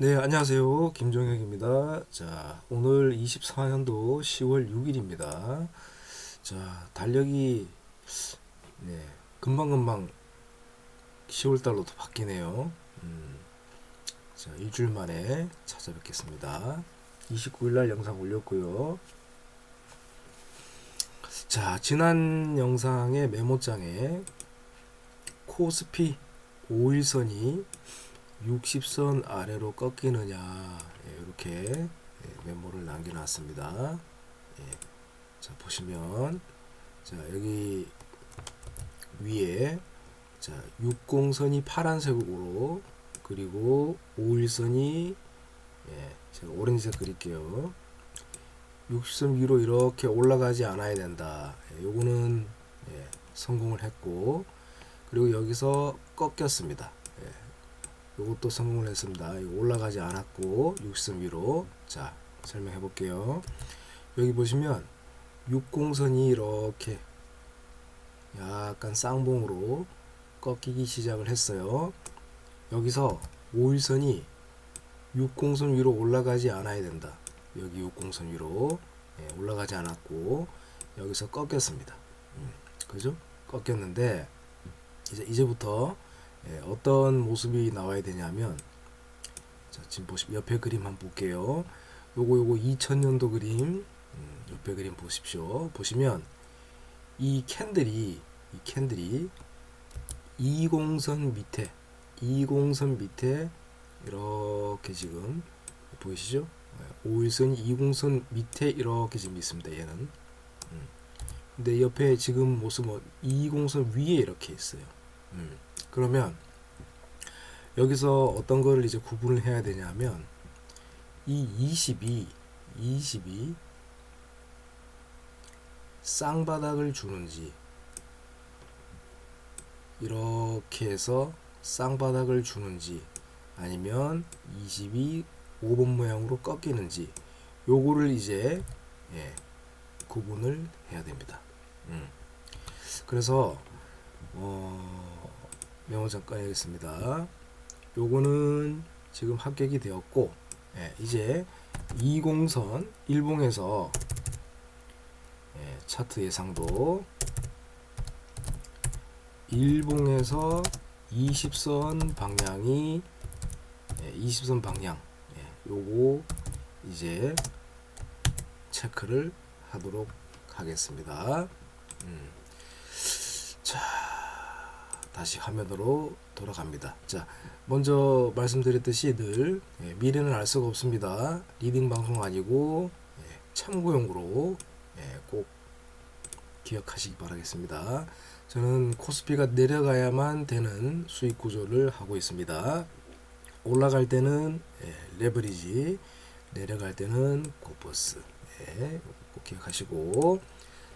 네, 안녕하세요. 김종혁입니다. 자, 오늘 24년도 10월 6일입니다. 자, 달력이 네, 금방금방 10월 달로 또 바뀌네요. 음, 자, 일주일 만에 찾아뵙겠습니다. 29일 날 영상 올렸고요. 자, 지난 영상의 메모장에 코스피 5일선이 60선 아래로 꺾이느냐 예, 이렇게 예, 메모를 남겨놨습니다. 예, 자 보시면 자 여기 위에 자 60선이 파란색으로 그리고 5일선이 예, 제가 오렌지색 그릴게요. 60선 위로 이렇게 올라가지 않아야 된다. 예, 요거는 예, 성공을 했고 그리고 여기서 꺾였습니다. 이것도 성공을 했습니다. 올라가지 않았고 60선 위로 자 설명해 볼게요. 여기 보시면 60선이 이렇게 약간 쌍봉으로 꺾이기 시작을 했어요. 여기서 5일선이 60선 위로 올라가지 않아야 된다. 여기 60선 위로 예, 올라가지 않았고 여기서 꺾였습니다. 음, 그죠? 꺾였는데 이제 이제부터 예, 어떤 모습이 나와야 되냐면 자, 지금 보시면 옆에 그림 한번 볼게요. 요거 요거 2000년도 그림 음, 옆에 그림 보십시오. 보시면 이 캔들이 이 캔들이 20선 밑에 20선 밑에 이렇게 지금 보이시죠? 5일선이 20선 밑에 이렇게 지금 있습니다. 얘는. 음. 근데 옆에 지금 모습은 20선 위에 이렇게 있어요. 음. 그러면 여기서 어떤 거를 이제 구분을 해야 되냐면 이 22, 22 쌍바닥을 주는지 이렇게 해서 쌍바닥을 주는지 아니면 22 5번 모양으로 꺾이는지 요거를 이제 예, 구분을 해야 됩니다. 음. 그래서 어, 메모장 꺼내겠습니다. 요거는 지금 합격이 되었고 예, 이제 20선 일봉에서 예, 차트 예상도 일봉에서 20선 방향이 예, 20선 방향 예, 요거 이제 체크를 하도록 하겠습니다. 음. 자 다시 화면으로 돌아갑니다. 자, 먼저 말씀드렸듯이 늘 예, 미래는 알 수가 없습니다. 리딩 방송 아니고 예, 참고용으로 예, 꼭 기억하시기 바라겠습니다. 저는 코스피가 내려가야만 되는 수익 구조를 하고 있습니다. 올라갈 때는 예, 레버리지, 내려갈 때는 고버스. 예, 꼭 기억하시고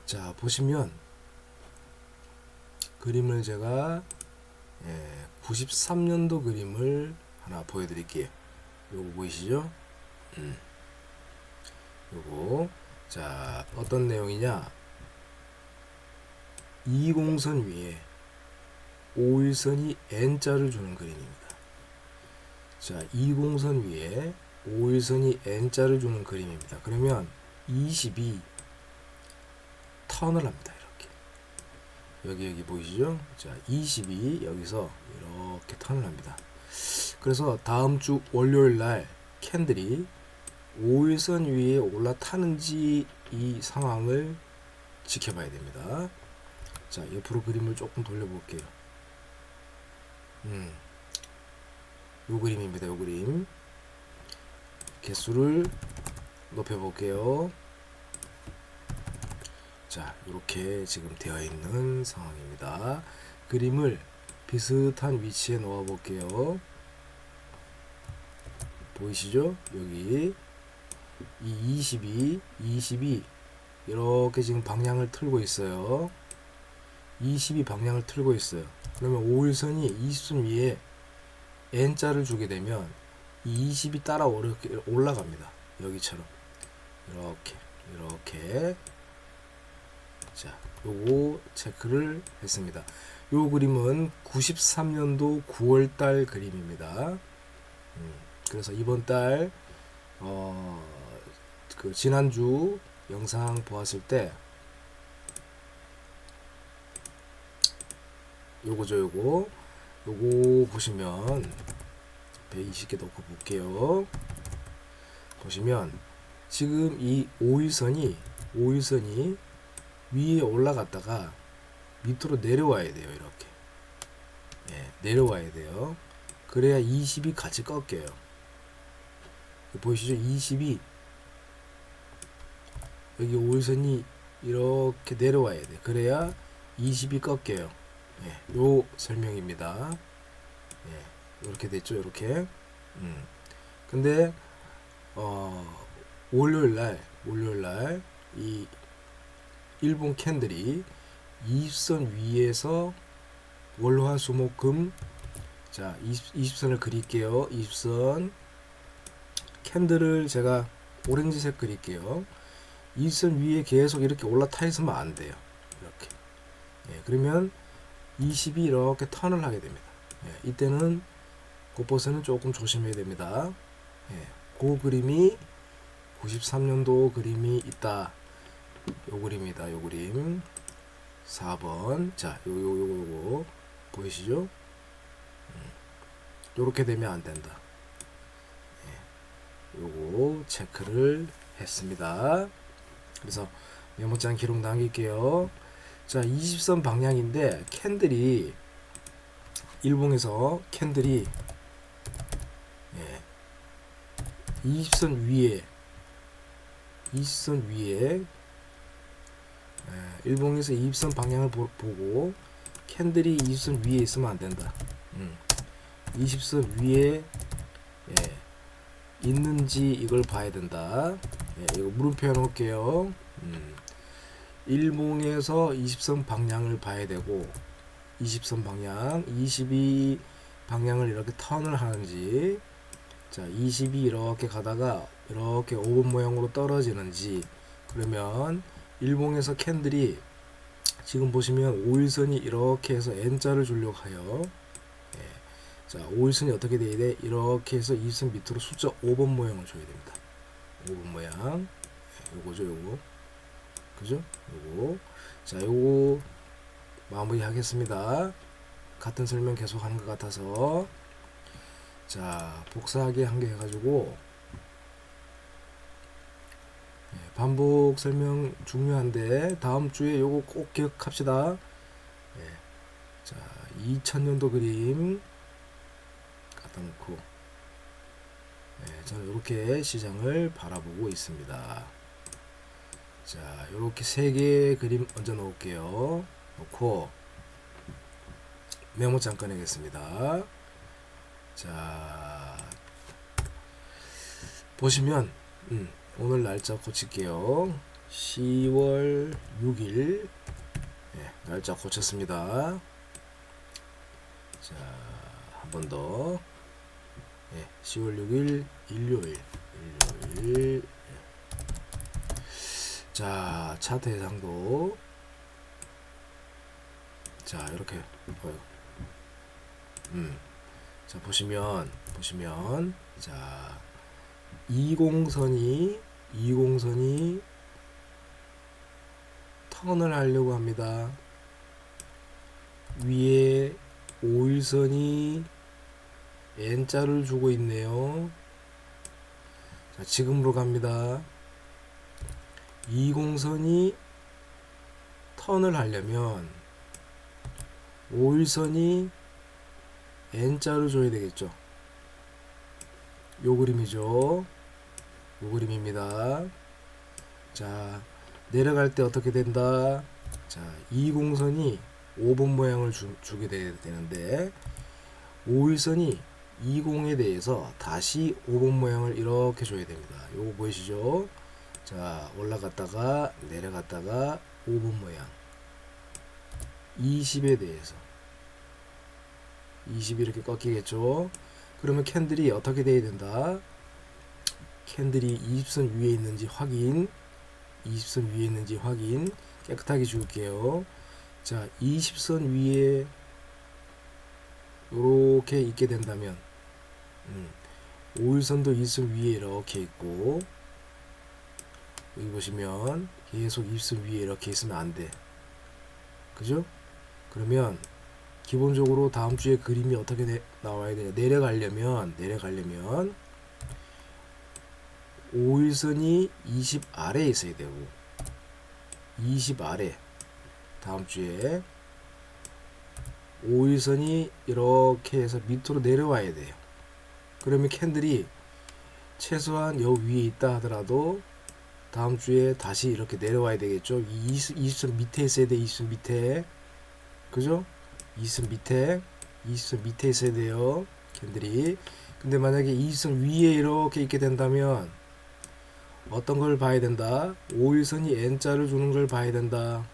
자 보시면 그림을 제가 예, 93년도 그림을 하나 보여드릴게요. 요거 보이시죠? 음. 요거 자 어떤 내용이냐 20선 위에 5일선이 N자를 주는 그림입니다. 자 20선 위에 5일선이 N자를 주는 그림입니다. 그러면 22 턴을 합니다. 여기 여기 보이시죠? 자, 20이 여기서 이렇게 턴을 합니다. 그래서 다음 주 월요일 날 캔들이 5일선 위에 올라타는지 이 상황을 지켜봐야 됩니다. 자, 옆으로 그림을 조금 돌려볼게요. 음, 요 그림입니다. 요 그림. 개수를 높여 볼게요. 자 이렇게 지금 되어 있는 상황입니다. 그림을 비슷한 위치에 놓아 볼게요. 보이시죠? 여기 이 22, 22 이렇게 지금 방향을 틀고 있어요. 22 방향을 틀고 있어요. 그러면 5일선이 20선 위에 N자를 주게 되면 이 20이 따라 올라갑니다. 여기처럼. 이렇게 이렇게 자, 요거 체크를 했습니다. 요 그림은 93년도 9월달 그림입니다. 음, 그래서 이번 달 어, 그 지난주 영상 보았을 때 요거죠 요거 요거 보시면 120개 넣고 볼게요 보시면 지금 이 5일선이 5일선이 위에 올라갔다가 밑으로 내려와야 돼요 이렇게. 예, 내려와야 돼요. 그래야 20이 같이 꺾여요. 보이시죠? 20이. 여기 5일선이 이렇게 내려와야 돼. 그래야 20이 꺾여요. 예, 요 설명입니다. 예, 이렇게 됐죠 이렇게. 음. 근데 어 월요일 날 월요일 날이 일본 캔들이 20선 위에서 월화수목금 자 20, 20 선을 그릴게요. 20선 캔들을 제가 오렌지색 그릴게요. 20선 위에 계속 이렇게 올라타 있으면 안 돼요. 이렇게. 예, 그러면 20이 이렇게 턴을 하게 됩니다. 예, 이때는 곳버스는 조금 조심해야 됩니다. 예, 그 그림이 93년도 그림이 있다 요 그림이다. 요 그림. 4번. 자 요 요 요거 요거 보이시죠? 음, 요렇게 되면 안 된다. 예, 요거 체크를 했습니다. 그래서 메모장 기록 남길게요. 자 20선 방향인데 캔들이 일봉에서 캔들이 예, 20선 위에 20선 위에 예, 일봉에서 20선 방향을 보, 고 캔들이 20선 위에 있으면 안 된다. 음. 20선 위에 예, 있는지 이걸 봐야 된다. 예, 이거 물음표 해놓을게요. 음. 일봉에서 20선 방향을 봐야 되고 20선 방향 22 방향을 이렇게 턴을 하는지 자 20이 이렇게 가다가 이렇게 5번 모양으로 떨어지는지 그러면 일봉에서 캔들이 지금 보시면 5일선이 이렇게 해서 N자를 주려고 해요. 예. 자 5일선이 어떻게 돼야 돼? 이렇게 해서 20선 밑으로 숫자 5번 모양을 줘야 됩니다. 5번 모양. 예, 요거죠 요거. 그죠? 요거. 자 요거 마무리 하겠습니다. 같은 설명 계속 하는 것 같아서. 자 복사하기 한 개 해가지고 예, 반복 설명 중요한데 다음 주에 요거 꼭 기억합시다. 예, 자 2000년도 그림 갖다 놓고. 예, 저는 이렇게 시장을 바라보고 있습니다. 자 이렇게 세 개의 그림 얹어 놓을게요. 놓고 메모장 꺼내겠습니다. 자 보시면 음, 오늘 날짜 고칠게요. 10월 6일. 네, 날짜 고쳤습니다. 자 한 번 더. 네, 10월 6일 일요일. 일요일. 자 차트 해상도. 자 이렇게 어, 음. 자 보시면 보시면 자 20선이 20선이 턴을 하려고 합니다. 위에 5일선이 N자를 주고 있네요. 자, 지금으로 갑니다. 20선이 턴을 하려면 5일선이 N자를 줘야 되겠죠. 요 그림이죠. 요 그림입니다. 자, 내려갈 때 어떻게 된다? 자, 2공선이 5번 모양을 주, 주게 되는데 5일선이 20에 대해서 다시 5번 모양을 이렇게 줘야 됩니다. 요거 보이시죠? 자, 올라갔다가 내려갔다가 5번 모양 20에 대해서 20 이렇게 꺾이겠죠. 그러면 캔들이 어떻게 돼야 된다? 캔들이 20선 위에 있는지 확인 20선 위에 있는지 확인 깨끗하게 줄게요 자 20선 위에 이렇게 있게 된다면 음, 5일선도 이승 위에 이렇게 있고 여기 보시면 계속 입술 위에 이렇게 있으면 안 돼. 그죠? 그러면 기본적으로 다음 주에 그림이 어떻게 내, 나와야 되냐. 내려가려면 내려가려면 5일선이 20 아래에 있어야 되고 20 아래. 다음 주에 5일선이 이렇게 해서 밑으로 내려와야 돼요. 그러면 캔들이 최소한 여 위에 있다 하더라도 다음 주에 다시 이렇게 내려와야 되겠죠? 20, 20선 밑에 있어야 돼 20선 밑에. 그죠? 20선 밑에 20선 밑에 있어야 돼요 캔들이. 근데 만약에 20선 위에 이렇게 있게 된다면 어떤 걸 봐야 된다? 5일선이 N자를 주는 걸 봐야 된다.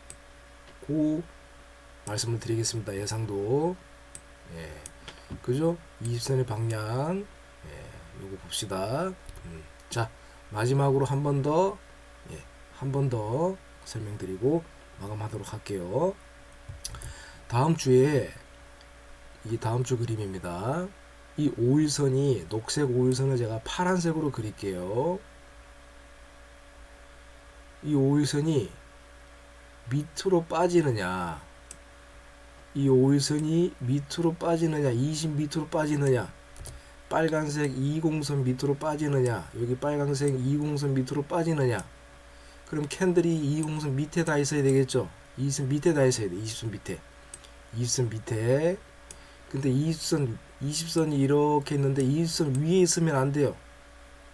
고 말씀을 드리겠습니다 예상도. 예. 그죠? 20선의 방향. 예 요거 봅시다. 음, 자 마지막으로 한 번 더 예, 한 번 더 설명드리고 마감하도록 할게요 다음 주에 이 다음 주 그림입니다. 이 5일선이 녹색 5일선을 제가 파란색으로 그릴게요. 이 5일선이 밑으로 빠지느냐. 이 5일선이 밑으로 빠지느냐. 20 밑으로 빠지느냐. 빨간색 20선 밑으로 빠지느냐. 여기 빨간색 20선 밑으로 빠지느냐. 그럼 캔들이 20선 밑에 다 있어야 되겠죠? 20선 밑에 다 있어야 돼. 20선 밑에 20선 밑에. 근데 20선 20선이 이렇게 있는데 20선 위에 있으면 안 돼요.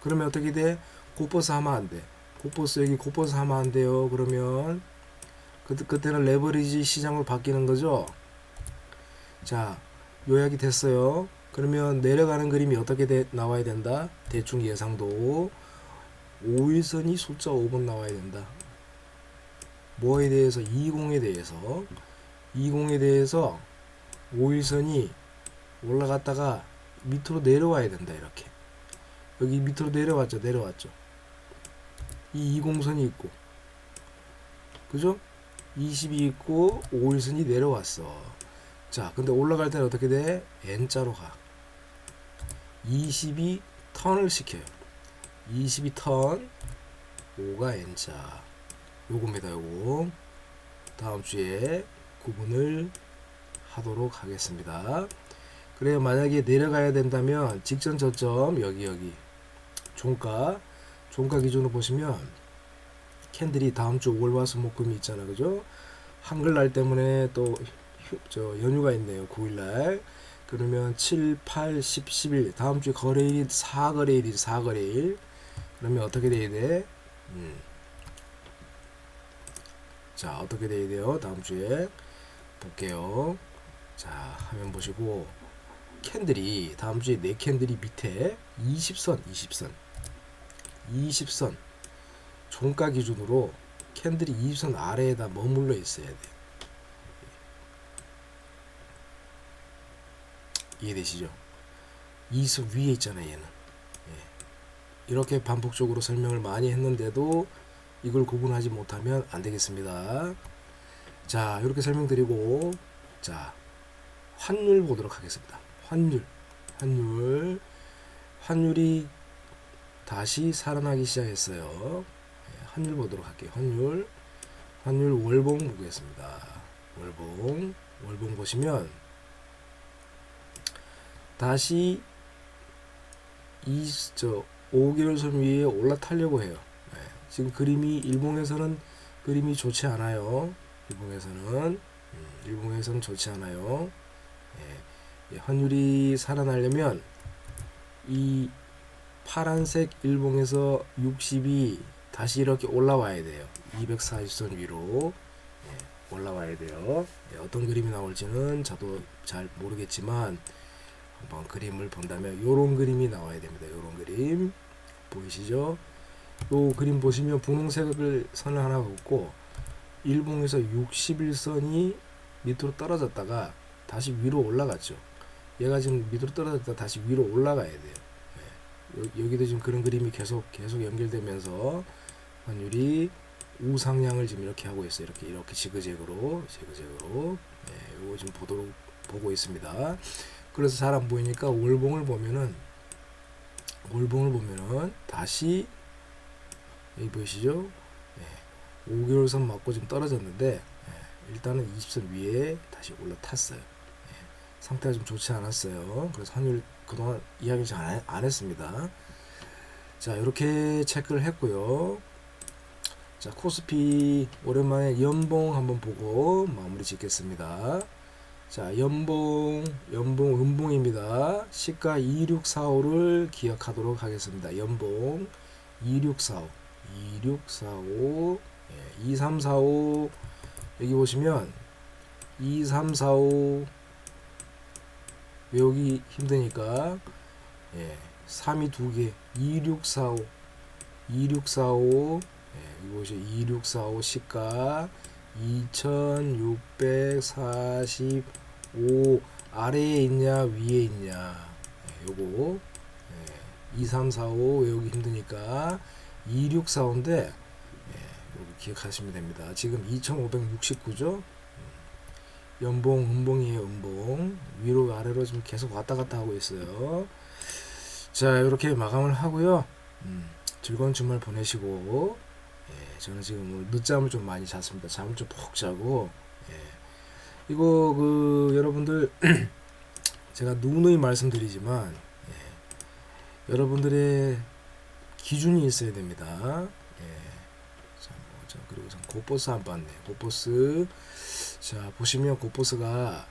그러면 어떻게 돼? 곱버스 하면 안돼. 곱버스 여기 곱버스 하면 안 돼요. 그러면 그때, 그때는 레버리지 시장으로 바뀌는 거죠? 자 요약이 됐어요. 그러면 내려가는 그림이 어떻게 돼, 나와야 된다? 대충 예상도. 5일선이 숫자 5번 나와야 된다. 뭐에 대해서? 20에 대해서 20에 대해서 5일선이 올라갔다가 밑으로 내려와야 된다 이렇게. 여기 밑으로 내려왔죠 내려왔죠. 이 20선이 있고. 그죠? 20이 있고 5일선이 내려왔어. 자 근데 올라갈 때는 어떻게 돼? N자로 가. 20이 턴을 시켜요. 22턴 5가 N자. 요겁니다 요거. 다음 주에 구분을 하도록 하겠습니다. 그래요. 만약에 내려가야 된다면 직전 저점 여기 여기 종가 종가 기준으로 보시면 캔들이 다음 주 월화수목금이 있잖아. 그죠? 한글날 때문에 또 저 연휴가 있네요. 9일날. 그러면 7, 8, 10, 11 다음 주 거래일이 4거래일이 4거래일. 그러면 어떻게 돼야 돼? 음. 자 어떻게 돼야 돼요? 다음 주에 볼게요. 자 화면 보시고 캔들이 다음 주에 네 캔들이 밑에 20선 20선 20선 종가 기준으로 캔들이 20선 아래에다 머물러 있어야 돼요. 이해되시죠? 20선 위에 있잖아요 얘는 예. 이렇게 반복적으로 설명을 많이 했는데도 이걸 구분하지 못하면 안 되겠습니다. 자, 이렇게 설명드리고 자, 환율 보도록 하겠습니다. 환율. 환율. 환율이 다시 살아나기 시작했어요. 예, 환율 보도록 할게요. 환율. 환율 월봉 보겠습니다. 월봉. 월봉 보시면 다시 이저 5개월 선 위에 올라타려고 해요. 네. 지금 그림이 일봉에서는 그림이 좋지 않아요. 일봉에서는 음, 일봉에서는 좋지 않아요. 예, 환율이 살아나려면 이 파란색 일봉에서 60이 다시 이렇게 올라와야 돼요. 240선 위로 예, 올라와야 돼요. 예, 어떤 그림이 나올지는 저도 잘 모르겠지만 한번 그림을 본다면 요런 그림이 나와야 됩니다. 요런 그림 보이시죠? 요 그림 보시면 분홍색을 선을 하나 긋고 일봉에서 61선이 밑으로 떨어졌다가 다시 위로 올라갔죠. 얘가 지금 밑으로 떨어졌다 다시 위로 올라가야 돼요. 예. 여기도 지금 그런 그림이 계속 계속 연결되면서 환율이 우상향을 지금 이렇게 하고 있어요. 이렇게 이렇게 지그재그로 지그재그로 예, 요거 지금 보도록 보고 있습니다. 그래서 잘 안 보이니까 월봉을 보면은 월봉을 보면은 다시 여기 보이시죠? 예, 5개월 선 맞고 좀 떨어졌는데 예, 일단은 20선 위에 다시 올라탔어요. 예, 상태가 좀 좋지 않았어요. 그래서 환율 그동안 이야기 잘 안, 안 했습니다. 자 이렇게 체크를 했고요. 자 코스피 오랜만에 연봉 한번 보고 마무리 짓겠습니다. 자 연봉 연봉 음봉입니다. 시가 2645를 기억하도록 하겠습니다. 연봉 2645 2645 예, 2345 여기 보시면 2345 외우기 힘드니까 예, 3이 두개 2645 2645 예, 이곳이 2645 시가 2645 아래에 있냐 위에 있냐 예, 요거 예, 2345 외우기 힘드니까 2645인데 예, 여 기 기억하시면 됩니다. 지금 2569죠. 연봉 음봉이에요 음봉 위로 아래로 좀 계속 왔다 갔다 하고 있어요. 자 이렇게 마감을 하고요. 음, 즐거운 주말 보내시고 예, 저는 지금 늦잠을 좀 많이 잤습니다. 잠을 좀 푹 자고 예, 이거 그 여러분들 제가 누누이 말씀드리지만 예, 여러분들의 기준이 있어야 됩니다. 예, 자, 그리고 전 고버스 안 봤네. 고버스 자 보시면 고버스가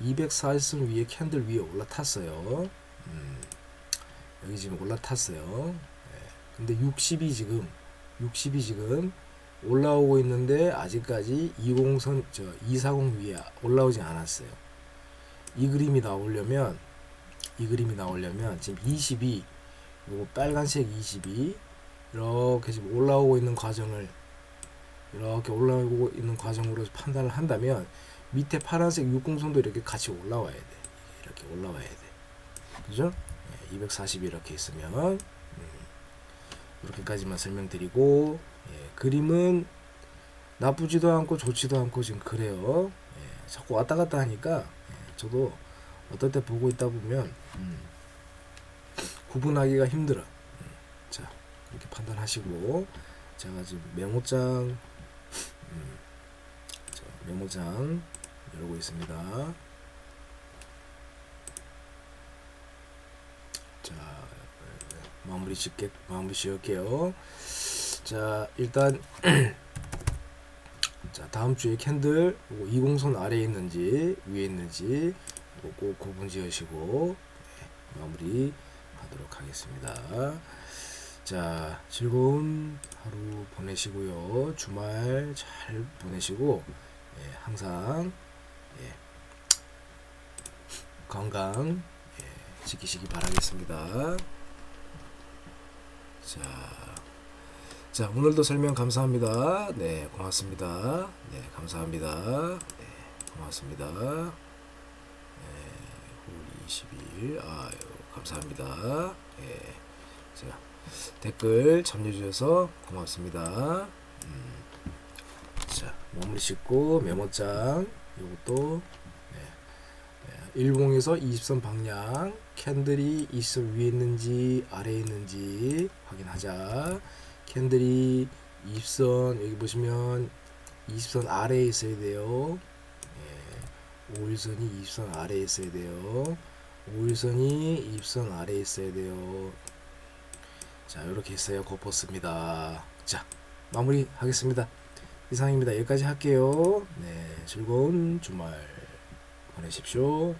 240선 위에 캔들 위에 올라탔어요. 음, 여기 지금 올라탔어요. 예, 근데 60이 지금 60이 지금 올라오고 있는데 아직까지 20선 저 240 위에 올라오지 않았어요. 이 그림이 나오려면 이 그림이 나오려면 지금 22 요거 빨간색 22 이렇게 지금 올라오고 있는 과정을 이렇게 올라오고 있는 과정으로 판단을 한다면 밑에 파란색 60선도 이렇게 같이 올라와야 돼. 이렇게 올라와야 돼. 그죠? 240 이렇게 있으면 음, 이렇게까지만 설명드리고 예, 그림은 나쁘지도 않고 좋지도 않고 지금 그래요. 예, 자꾸 왔다 갔다 하니까 예, 저도 어떨 때 보고 있다 보면 음, 구분하기가 힘들어. 음, 자 이렇게 판단하시고 제가 지금 메모장 음, 자, 메모장 열고 있습니다. 자 마무리 짓게 마무리 지을게요. 자 일단 자 다음 주에 캔들 요거 20선 아래에 있는지 위에 있는지 요거 꼭 구분 지으시고 네, 마무리 하도록 하겠습니다. 자 즐거운 하루 보내시고요. 주말 잘 보내시고 예, 항상 예, 건강 예, 지키시기 바라겠습니다. 자, 자 오늘도 설명 감사합니다. 네, 고맙습니다. 네, 감사합니다. 네, 고맙습니다. 네, 9월 20일, 아유, 감사합니다. 예, 자, 댓글 참여해주셔서 고맙습니다. 음, 자, 마무리 짓고 메모장, 요것도 일봉에서 20선 방향 캔들이 20선 위에 있는지 아래에 있는지 확인하자. 캔들이 20선 여기 보시면 20선 아래에 있어야 돼요. 예, 5일선이 20선 아래에 있어야 돼요. 5일선이 20선 아래에 있어야 돼요 자 이렇게 했어요. 고퍼스입니다. 자 마무리 하겠습니다. 이상입니다. 여기까지 할게요. 네 즐거운 주말 보내십시오.